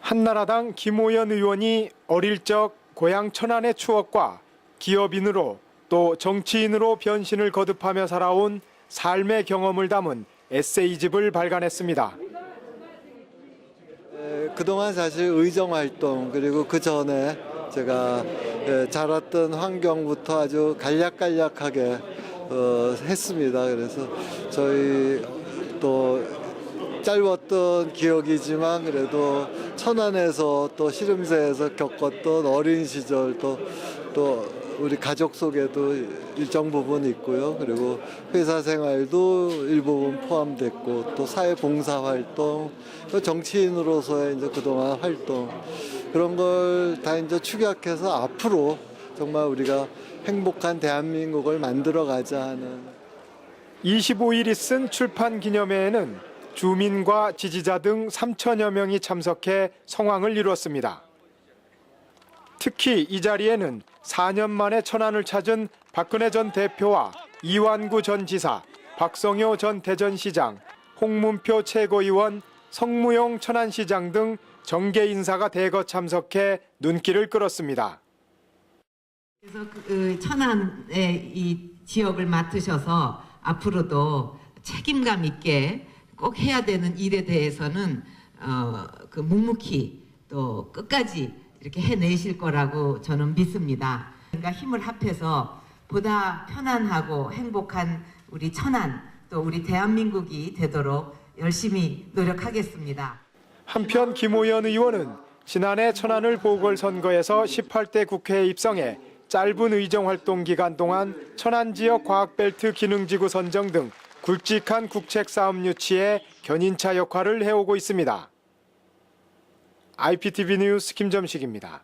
한나라당 김호연 의원이 어릴 적 고향 천안의 추억과 기업인으로 또 정치인으로 변신을 거듭하며 살아온 삶의 경험을 담은 에세이집을 발간했습니다. 에, 그동안 사실 의정 활동 그리고 그 전에 제가 에, 자랐던 환경부터 아주 간략간략하게 어, 했습니다. 그래서 저희 또 짧았던 기억이지만 그래도 천안에서 또 시름새에서 겪었던 어린 시절 또, 또 우리 가족 속에도 일정 부분 있고요. 그리고 회사 생활도 일부분 포함됐고 또 사회 봉사 활동, 또 정치인으로서의 이제 그동안 활동 그런 걸 다 이제 축약해서 앞으로 정말 우리가 행복한 대한민국을 만들어 가자 하는 25일이 쓴 출판 기념회에는 주민과 지지자 등 3천여 명이 참석해 성황을 이루었습니다. 특히 이 자리에는 4년 만에 천안을 찾은 박근혜 전 대표와 이완구 전 지사, 박성효 전 대전시장, 홍문표 최고위원, 성무용 천안시장 등 정계 인사가 대거 참석해 눈길을 끌었습니다. 그래서 그 천안의 이 지역을 맡으셔서 앞으로도 책임감 있게 꼭 해야 되는 일에 대해서는 어, 그 묵묵히 또 끝까지 이렇게 해내실 거라고 저는 믿습니다. 그러니까 힘을 합해서 보다 편안하고 행복한 우리 천안 또 우리 대한민국이 되도록 열심히 노력하겠습니다. 한편 김호연 의원은 지난해 천안을 보궐선거에서 18대 국회에 입성해 짧은 의정 활동 기간 동안 천안 지역 과학벨트 기능지구 선정 등 굵직한 국책 사업 유치에 견인차 역할을 해오고 있습니다. IPTV 뉴스 김점식입니다.